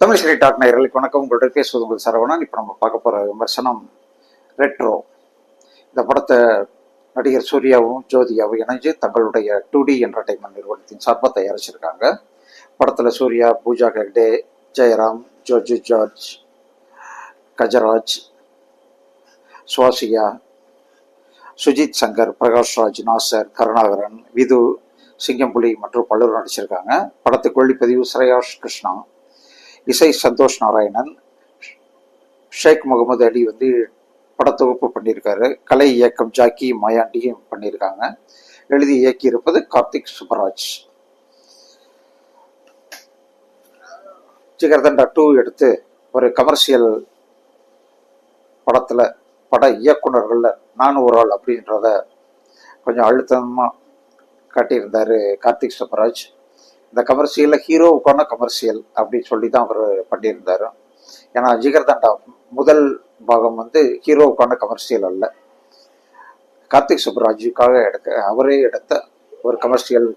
Tamil Sri talk நேயர்களுக்கு வணக்கம். உங்களுடைய பேசுவது உங்கள் சரவணன். இப்போ நம்ம பார்க்க போகிற விமர்சனம் ரெட்ரோ இந்த படத்தை நடிகர் சூர்யாவும் ஜோதியாவும் இணைஞ்சு தங்களுடைய டூ டி என்டர்டைன்மெண்ட் நிறுவனத்தின் சார்பாக தயாரிச்சிருக்காங்க. படத்தில் சூர்யா பூஜா ஹெக்டே ஜெயராம் ஜோஜி ஜார்ஜ் கஜராஜ் சுவாசியா சுஜித் சங்கர் பிரகாஷ்ராஜ் நாசர் கருணாகரன் விது சிங்கம்புலி மற்றும் பலரும் நடிச்சிருக்காங்க. படத்துக்கு ஒளிப்பதிவு ஸ்ரேயாஷ் கிருஷ்ணா. இசை சந்தோஷ் நாராயணன் ஷேக் முகமது அலி வந்து படத்தொகுப்பு பண்ணியிருக்காரு. கலை இயக்கம் ஜாக்கி மயாண்டியும் பண்ணியிருக்காங்க. எழுதி இயக்கியிருப்பது கார்த்திக் சுப்பராஜ். ஜிகர்தண்டா டூ எடுத்து ஒரு கமர்ஷியல் படத்தில் பட இயக்குனர்களில் நான் ஒரு ஆள் அப்படின்றத கொஞ்சம் அழுத்தமாக காட்டியிருந்தார் கார்த்திக் சுப்பராஜ். இந்த கமர்ஷியலில் ஹீரோவுக்கான கமர்ஷியல் அப்படின்னு சொல்லி தான் அவர் பண்ணியிருந்தார். ஏன்னா ஜிகர்தண்டா முதல் பாகம் வந்து ஹீரோவுக்கான கமர்ஷியல் அல்ல. கார்த்திக் சுப்பராஜுக்காக எடுக்க அவரே எடுத்த ஒரு கமர்ஷியல்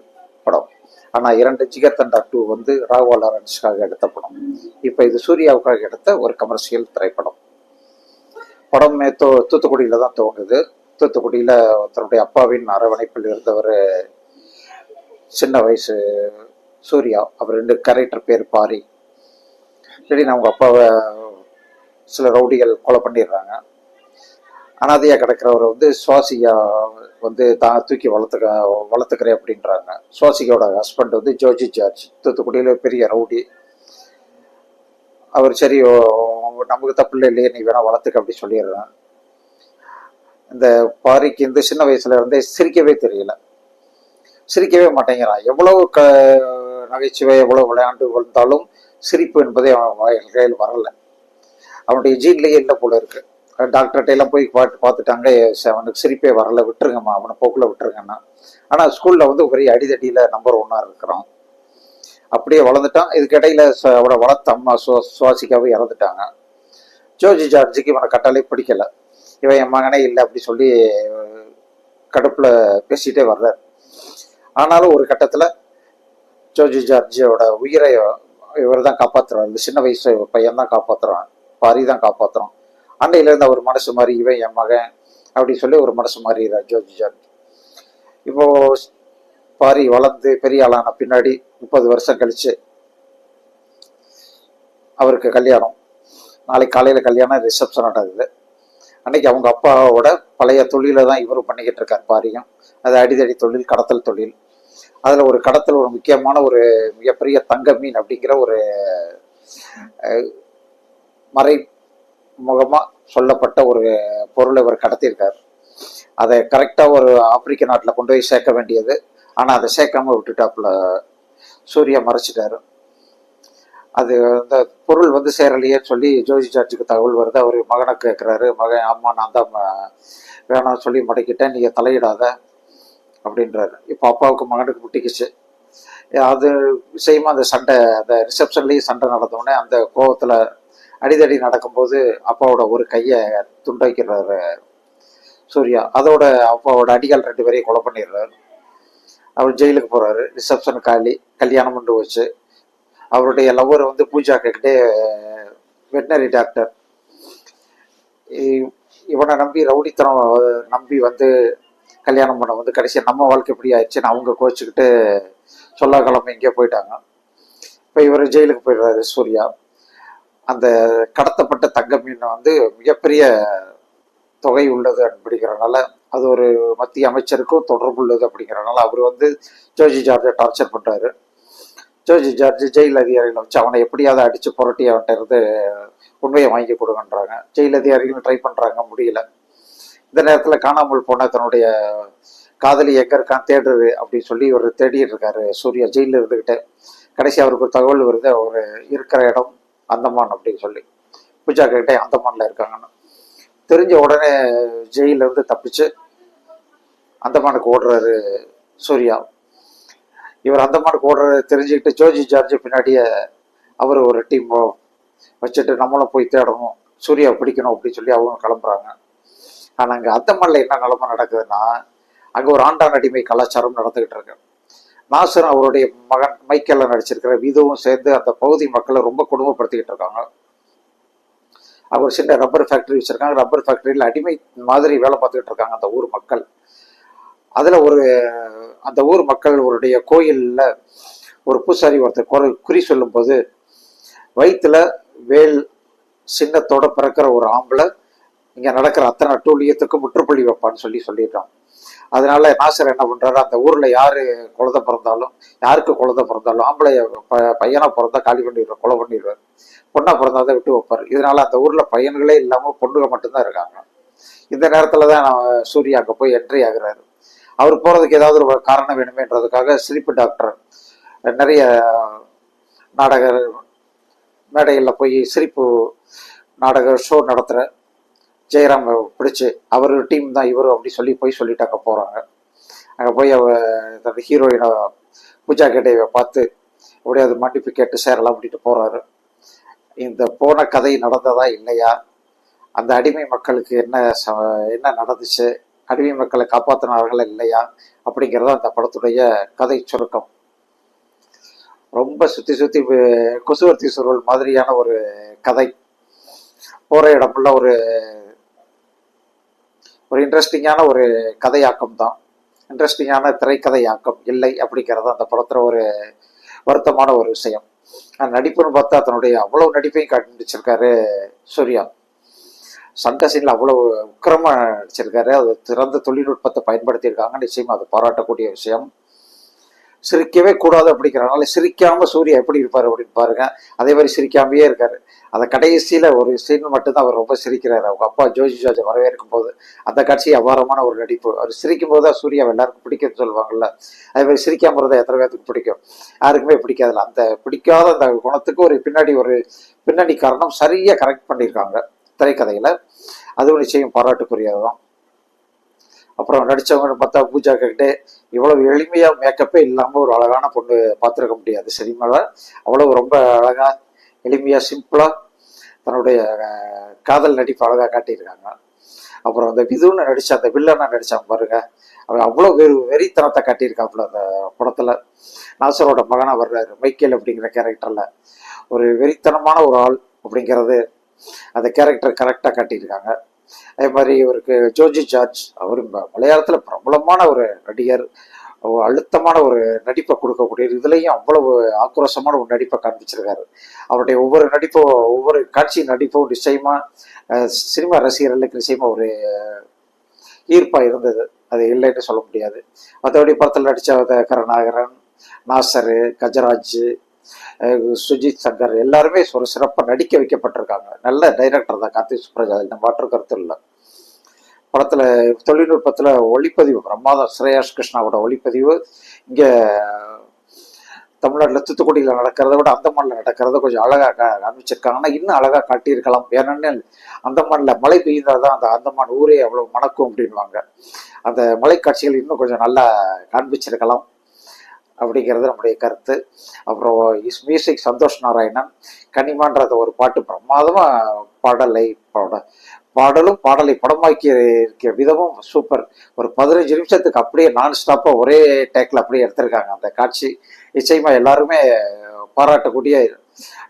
படம். ஆனால் இரண்டு ஜிகர்தண்டா டூ வந்து ராகவா லாரன்ஸ்க்காக எடுத்த படம். இப்போ இது சூர்யாவுக்காக எடுத்த ஒரு கமர்ஷியல் திரைப்படம். படம் தோ தூத்துக்குடியில் தான் துவங்குது. தூத்துக்குடியில் தன்னுடைய அப்பாவின் அரவணைப்பில் இருந்தவர் சின்ன வயசு சூர்யா அவர் ரெண்டு கரெக்டர் பேர் பாரி. திடீர்னு அவங்க அப்பாவை சில ரவுடிகள் கொலை பண்ணிடுறாங்க. அனாதையாக கிடக்கிறவர் வந்து சுவாசியா வந்து தான் தூக்கி வளர்த்துக்க வளர்த்துக்கிறேன் அப்படின்றாங்க. சுவாசிகாவோட ஹஸ்பண்ட் வந்து ஜோர்ஜி ஜார்ஜ் தூத்துக்குடியில் பெரிய ரவுடி. அவர் சரி ஓ, நமக்கு தப்பு இல்லை இல்லையே நீ வேணா வளர்த்துக்க அப்படி சொல்லிடுறேன் இந்த பாரிக்கு இந்த சின்ன வயசுல இருந்தே சிரிக்கவே தெரியல. சிரிக்கவே மாட்டேங்கிறான். எவ்வளவு க நகைச்சுவை எவ்வளவு விளையாண்டு வந்தாலும் சிரிப்பு என்பதே அவன் கையில் வரல. அவனுடைய ஜீன்லேயே இல்லை போல இருக்கு. டாக்டர்கிட்ட எல்லாம் போய் பார்த்து பார்த்துட்டாங்க அவனுக்கு சிரிப்பே வரல விட்டுருங்கம்மா அவனை போக்குல விட்டுருங்கண்ணா. ஆனால் ஸ்கூல்ல வந்து ஒரே அடிதடியில நம்பர் ஒன்னா இருக்கிறான். அப்படியே வளர்ந்துட்டான். இதுக்கிடையில் ச- அவனை வளர்த்த அம்மா சுவா சுவாசிக்காவே இறந்துட்டாங்க. ஜோர்ஜி ஜார்ஜுக்கு இவனை கட்டாலே பிடிக்கல. இவன் என் மகனே இல்லை அப்படி சொல்லி கடுப்புல பேசிட்டே வர்றார். ஆனாலும் ஒரு கட்டத்துல ஜோஜி ஜார்ஜியோட உயிரை இவர் தான் காப்பாத்துறான். இந்த சின்ன வயசு பையன் தான் காப்பாத்துறான். பாரி தான் காப்பாத்துறான். அன்னையில இருந்து அவர் மனசு மாறி இவன் என் மகன் அப்படின்னு சொல்லி ஒரு மனசு மாறிடுறார் ஜோஜி ஜார்ஜ். இப்போ பாரி வளர்ந்து பெரிய ஆளான பின்னாடி முப்பது வருஷம் கழிச்சு அவருக்கு கல்யாணம். நாளைக்கு காலையில கல்யாணம் ரிசப்ஷன் நடக்குது அன்னைக்கு அவங்க அப்பாவோட பழைய தொழிலை தான் இவரும் பண்ணிக்கிட்டு இருக்கார் பாரியும். அது அடிதடி தொழில் கடத்தல் தொழில். அதில் ஒரு கடத்தல் ஒரு முக்கியமான ஒரு மிகப்பெரிய தங்க மீன் அப்படிங்கிற ஒரு மறை முகமாக சொல்லப்பட்ட ஒரு பொருளை இவர் கடத்தியிருக்கார். அதை கரெக்டாக ஒரு ஆப்பிரிக்க நாட்டில் கொண்டு போய் சேர்க்க வேண்டியது. ஆனால் அதை சேர்க்காம விட்டுட்டாப்புல சூர்யா மறைச்சிட்டாரு. அது அந்த பொருள் வந்து சேரலையேன்னு சொல்லி ஜோதி ஜார்ஜுக்கு தகவல் வருது. அவர் மகனை கேட்குறாரு மகன் அம்மா நான் தான் ம- வேணாம்னு சொல்லி மடக்கிட்டேன். நீங்கள் தலையிடாத. அப்படின்றாரு. இப்போ அப்பாவுக்கு மகனுக்கு முட்டிக்குச்சு அது விஷயமா அந்த சண்டை அந்த ரிசப்ஷன்லேயும் சண்டை நடந்தோடனே அந்த கோபத்தில் அடிதடி நடக்கும்போது அப்பாவோட ஒரு கையை துண்டைக்கிறாரு சூர்யா. அதோட அப்பாவோட அடிகள் ரெண்டு பேரையும் கொலை பண்ணிடுறாரு. அவர் ஜெயிலுக்கு போகிறாரு ரிசப்ஷன் காலி கல்யாணம் பண்ணி வச்சு அவருடைய லவ்வர் வந்து பூஜா கேக்கிட்டே வெட்டினரி டாக்டர் இவனை நம்பி ரவுடித்தனம் நம்பி வந்து கல்யாணம் பண்ண வந்து கடைசியாக நம்ம வாழ்க்கை எப்படி ஆயிடுச்சுன்னு அவங்க கோச்சிக்கிட்டு சொல்லாக்கிழமை இங்கே போயிட்டாங்க. இப்போ இவர் ஜெயிலுக்கு போயிடுறாரு சூர்யா. அந்த கடத்தப்பட்ட தங்க மீன் வந்து மிகப்பெரிய தொகை உள்ளது அப்படிங்கிறனால அது ஒரு மத்திய அமைச்சருக்கும் தொடர்பு உள்ளது அப்படிங்கிறனால அவர் வந்து ஜோஜி ஜார்ஜை டார்ச்சர் பண்ணுறாரு ஜோஜி ஜார்ஜ் ஜெயில் அதிகாரிகளை வச்சு அவனை எப்படியாவது அடிச்சு புரட்டி அவன்கிட்ட இருந்து உண்மையை வாங்கி கொடுங்கன்றாங்க. ஜெயில் அதிகாரிகள் ட்ரை பண்றாங்க முடியல. இந்த நேரத்துல காணாமல் போன தன்னுடைய காதலி எங்க இருக்கான் தேடுறது அப்படின்னு சொல்லி இவர் தேடிட்டு இருக்காரு. சூர்யா ஜெயிலில் இருந்துகிட்டு கடைசி அவருக்கு ஒரு தகவல் வருது அவர் இருக்கிற இடம் அந்தமான் அப்படின்னு சொல்லி. பூஜா கிட்டே அந்தமான்ல இருக்காங்கன்னு. தெரிஞ்ச உடனே ஜெயில இருந்து தப்பிச்சு அந்தமானுக்கு ஓடுறாரு சூர்யா. இவர் அந்தமானுக்கு ஓடுறது தெரிஞ்சுக்கிட்டு ஜோஜி ஜார்ஜ் பின்னாடியே அவர் ஒரு டீம் வச்சுட்டு நம்மளும் போய் தேடணும் சூர்யா பிடிக்கணும் அப்படின்னு சொல்லி அவங்க கிளம்புறாங்க. ஆனால் அங்கே அந்தமான்ல என்ன நிலைமை நடக்குதுன்னா அங்கே ஒரு ஆண்டான் அடிமை கலாச்சாரம் நடந்துக்கிட்டு இருக்கு. நாசர் அவருடைய மகன் மைக்கேலில் நடிச்சிருக்கிற விதுவும் சேர்ந்து அந்த பகுதி மக்களை ரொம்ப கொடுமைப்படுத்திக்கிட்டு இருக்காங்க. அவர் சின்ன ரப்பர் ஃபேக்டரி வச்சுருக்காங்க. ரப்பர் ஃபேக்டரியில் அடிமை மாதிரி வேலை பார்த்துக்கிட்டு இருக்காங்க அந்த ஊர் மக்கள். அதில் ஒரு அந்த ஊர் மக்களுடைய கோயிலில் ஒரு பூசாரி ஒருத்தர் குறை குறி சொல்லும்போது வயிற்றில் வேல் சின்னத்தோட பிறக்கிற ஒரு ஆம்பளை இங்கே நடக்கிற அத்தனை அட்டூழியத்துக்கும் முற்றுப்புள்ளி வைப்பான்னு சொல்லி சொல்லியிருக்காங்க அதனால நாசர் என்ன பண்றாரு? அந்த ஊர்ல யாரு குழந்தை பிறந்தாலும் யாருக்கு குழந்தை பிறந்தாலும் ஆம்பளைய ப- பையனா பிறந்தா காலி பண்ணிடுவார் கொலை பண்ணிடுவார். பொண்ணா பிறந்தாதான் விட்டு வைப்பார். இதனால அந்த ஊர்ல பையன்களே இல்லாம பொண்ணுங்க மட்டும்தான் இருக்காங்க. இந்த நேரத்துல தான் நான் சூர்யா அங்க போய் என்ட்ரி ஆகுறாரு. அவர் போறதுக்கு ஏதாவது ஒரு காரணம் வேணுமேன்றதுக்காக சிரிப்பு டாக்டர் நிறைய நாடக மேடையில் போய் சிரிப்பு நாடக ஷோ நடத்துகிற ஜெயராம் பிடிச்சு அவர் டீம் தான் இவரும் அப்படி சொல்லி போய் சொல்லிட்டு அங்கே போகிறாங்க அங்கே போய் அவ தன்னோட ஹீரோயினை பூஜா கேட்டேவை பார்த்து அப்படியே அது மன்னிப்பு கேட்டு சேரலாம் அப்படின்ட்டு போகிறாரு இந்த போன கதை நடந்ததா இல்லையா? அந்த அடிமை மக்களுக்கு என்ன ச- என்ன நடந்துச்சு? அடிமை மக்களை காப்பாற்றினார்களா இல்லையா? அப்படிங்கிறது அந்த படத்துடைய கதை சுருக்கம். ரொம்ப சுற்றி சுற்றி கொசுவர்த்தி சுருள் மாதிரியான ஒரு கதை. போகிற இடமெல்லாம் ஒரு ஒரு இன்ட்ரெஸ்டிங்கான ஒரு கதையாக்கம் தான் இன்ட்ரெஸ்டிங்கான திரைக்கதையாக்கம் இல்லை அப்படிங்கிறது அந்த படத்துல ஒரு வருத்தமான ஒரு விஷயம். நடிப்புன்னு பார்த்தா தன்னுடைய அவ்வளவு நடிப்பையும் காண்பிச்சிருக்காரு சூர்யா. சண்டை சீனில் அவ்வளவு உக்கிரமா நடிச்சிருக்காரு. அது திறந்த தொழில்நுட்பத்தை பயன்படுத்தியிருக்காங்க. நிச்சயமா அது பாராட்டக்கூடிய விஷயம். சிரிக்கவே கூடாது அப்படிங்கிறனால சிரிக்காம சூர்யா எப்படி இருப்பார் அப்படின்னு பாருங்க. அதே மாதிரி சிரிக்காமயே இருக்காரு. அந்த கடைசியில ஒரு சீன் மட்டும்தான் அவர் ரொம்ப சிரிக்கிறாரு. அவங்க அப்பா ஜோஜி ஜோஜை வரவேற்கும் போது அந்த காட்சி அபாரமான ஒரு நடிப்பு. அவர் சிரிக்கும் போது தான் சூர்யா எல்லாருக்கும் பிடிக்கும்னு சொல்லுவாங்கல்ல. அதே மாதிரி சிரிக்காம இருந்தா எத்தனை பேருக்கு பிடிக்கும்? யாருக்குமே பிடிக்காதுல்ல. அந்த பிடிக்காத அந்த குணத்துக்கு ஒரு பின்னாடி ஒரு பின்னணி காரணம் சரியா கரெக்ட் பண்ணியிருக்காங்க திரைக்கதையில. அதுவும் நிச்சயம் பாராட்டுக்குரியது தான் அப்புறம் நடித்தவங்க பார்த்தா பூஜா கேட்டு இவ்வளவு எளிமையா மேக்கப்பே இல்லாம ஒரு அழகான பொண்ணு பார்த்துருக்க முடியாது. சினிமால அவ்வளவு ரொம்ப அழகா எளிமையா சிம்பிளா தன்னுடைய காதல் நடிப்பு அழகா காட்டியிருக்காங்க. அப்புறம் அந்த விதுன்னு நடித்த அந்த வில்லனை நடிச்சான் பாருங்க அவன் அவ்வளவு வெறு வெறித்தனத்தை காட்டியிருக்காப்புல அந்த படத்துல. நாசரோட மகனா வர்றாரு மைக்கேல் அப்படிங்கிற கேரக்டர்ல ஒரு வெறித்தனமான ஒரு ஆள் அப்படிங்கிறது அந்த கேரக்டர் கரெக்டாக காட்டியிருக்காங்க. அதே மாதிரி இவருக்கு ஜோஜி ஜார்ஜ் அவர் மலையாளத்தில் பிரபலமான ஒரு நடிகர். அழுத்தமான ஒரு நடிப்பை கொடுக்கக்கூடிய இதுலேயும் அவ்வளவு ஆக்ரோஷமான ஒரு நடிப்பை காண்பிச்சிருக்காரு. அவருடைய ஒவ்வொரு நடிப்பும் ஒவ்வொரு காட்சி நடிப்பும் நிச்சயமா சினிமா ரசிகர்களுக்கு நிச்சயமா ஒரு ஈர்ப்பாக இருந்தது. அது இல்லைன்னு சொல்ல முடியாது. மற்றபடி படத்தில் நடித்த கருணாகரன் நாசரு கஜராஜ் சுஜித் சங்கர் எல்லாருமே ஒரு சிறப்பாக நடிக்க வைக்கப்பட்டிருக்காங்க. நல்ல டைரக்டர் தான் கார்த்திக் சுப்ரஜா இந்த மாற்று கருத்து இல்லை. படத்துல தொழில்நுட்பத்துல ஒளிப்பதிவு பிரமாதம் ஸ்ரேயாஷ் கிருஷ்ணாவோட ஒளிப்பதிவு இங்கே தமிழ்நாட்டில் தூத்துக்குடியில் நடக்கிறத விட அந்தமான்ல நடக்கிறத கொஞ்சம் அழகாக காமிச்சிருக்காங்க. காண்பிச்சிருக்காங்க ஆனா இன்னும் அழகா காட்டியிருக்கலாம். ஏன்னா அந்தமான்ல மழை பெய்தாதான் அந்த அந்தமான் ஊரே அவ்வளவு மணக்கும் அப்படின்வாங்க அந்த மலை காட்சிகள் இன்னும் கொஞ்சம் நல்லா காண்பிச்சிருக்கலாம். அப்படிங்கிறது நம்முடைய கருத்து. அப்புறம் இஸ் மியூசிக் சந்தோஷ் நாராயணன். கனிமான்றத ஒரு பாட்டு பிரமாதமாக பாடலை பாட பாடலும் பாடலை படமாக்கி இருக்க விதமும் சூப்பர். ஒரு பதினஞ்சு நிமிஷத்துக்கு அப்படியே நான் ஸ்டாப்பாக ஒரே டேக்கில் அப்படியே எடுத்திருக்காங்க அந்த காட்சி. நிச்சயமாக எல்லாருமே பாராட்டக்கூடிய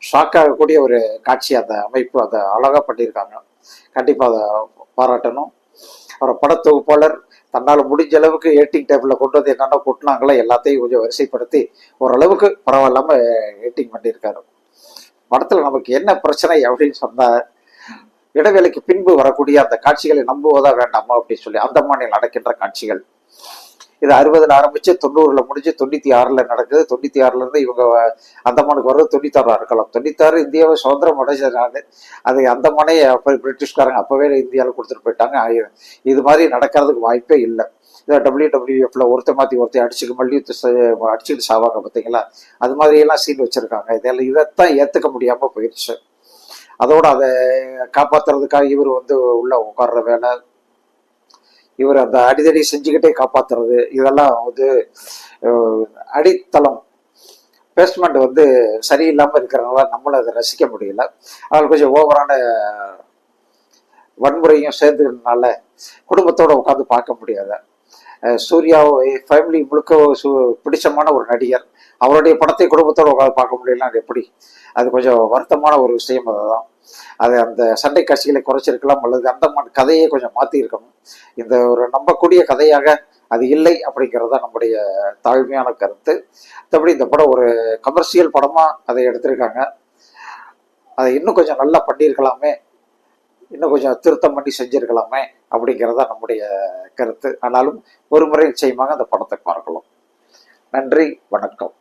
ஷாக் ஆகக்கூடிய ஒரு காட்சி அந்த அமைப்பு அதை அழகாக பண்ணியிருக்காங்க. கண்டிப்பாக அதை பாராட்டணும். அப்புறம் படத்தொகுப்பாளர் தன்னால் முடிஞ்ச அளவுக்கு ஏட்டிங் டேபிளில் கொண்டு வந்து என்னென்ன கொட்டினாங்களோ எல்லாத்தையும் கொஞ்சம் வரிசைப்படுத்தி ஓரளவுக்கு பரவாயில்லாமல் ஏட்டிங் பண்ணியிருக்காரு. படத்தில் நமக்கு என்ன பிரச்சனை அப்படின்னு சொன்னால் இடைவேளைக்கு பின்பு வரக்கூடிய அந்த காட்சிகளை நம்புவதா வேண்டாமா அப்படின்னு சொல்லி அந்தமானில் நடக்கின்ற காட்சிகள். இது அறுபதுல ஆரம்பிச்சு தொண்ணூறுல முடிஞ்சு தொண்ணூத்தி ஆறுல நடக்குது. தொண்ணூத்தி ஆறுல இருந்து இவங்க அந்தமானுக்கு வர்றது தொண்ணூத்தாறா இருக்கலாம் தொண்ணூத்தாறு இந்தியாவை சுதந்திரம் அடைஞ்சதுனால அது அந்தமானே அப்போ பிரிட்டிஷ்காரங்க அப்பவே இந்தியாவில் கொடுத்துட்டு போயிட்டாங்க. இது மாதிரி நடக்கிறதுக்கு வாய்ப்பே இல்லை. இதை டபிள்யூ டபிள்யூஎஃப்ல ஒருத்த மாத்தி ஒருத்தர் அடிச்சுக்க மல்யுத்த அடிச்சுட்டு சாவாங்க பார்த்தீங்களா? அது மாதிரியெல்லாம் சீன் வச்சிருக்காங்க. இதெல்லாம் இதைத்தான் ஏற்றுக்க முடியாமல் போயிடுச்சு. அதோட அதை காப்பாற்றுறதுக்காக இவர் வந்து உள்ள உட்கார்ற வேலை இவர் அந்த அடிதடி செஞ்சுக்கிட்டே காப்பாத்துறது இதெல்லாம் வந்து அடித்தளம். பேஸ்மெண்ட் வந்து சரியில்லாமல் இருக்கிறனால நம்மளும் அதை ரசிக்க முடியல. அதில் கொஞ்சம் ஓவரான வன்முறையும் சேர்ந்துனால குடும்பத்தோடு உட்காந்து பார்க்க முடியாது சூர்யாவை ஃபேமிலி முழுக்க சு- பிடிச்சமான ஒரு நடிகர். அவருடைய படத்தை குடும்பத்தோடு உட்காந்து பார்க்க முடியலன்னா அது எப்படி? அது கொஞ்சம் வருத்தமான ஒரு விஷயம் அதுதான். அது அந்த சண்டை காட்சிகளை குறைச்சிருக்கலாம் அல்லது அந்த கதையை கொஞ்சம் மாற்றி இருக்கணும் இந்த ஒரு நம்பக்கூடிய கதையாக அது இல்லை அப்படிங்கிறது தான் நம்முடைய தாழ்மையான கருத்து. மற்றபடி இந்த படம் ஒரு கமர்ஷியல் படமாக அதை எடுத்திருக்காங்க. அதை இன்னும் கொஞ்சம் நல்லா பண்ணியிருக்கலாமே. இன்னும் கொஞ்சம் திருத்தம் பண்ணி செஞ்சிருக்கலாமே அப்படிங்கிறதா நம்முடைய கருத்து. ஆனாலும் ஒரு முறை நிச்சயமாக அந்த படத்தை பார்க்கலாம். நன்றி வணக்கம்.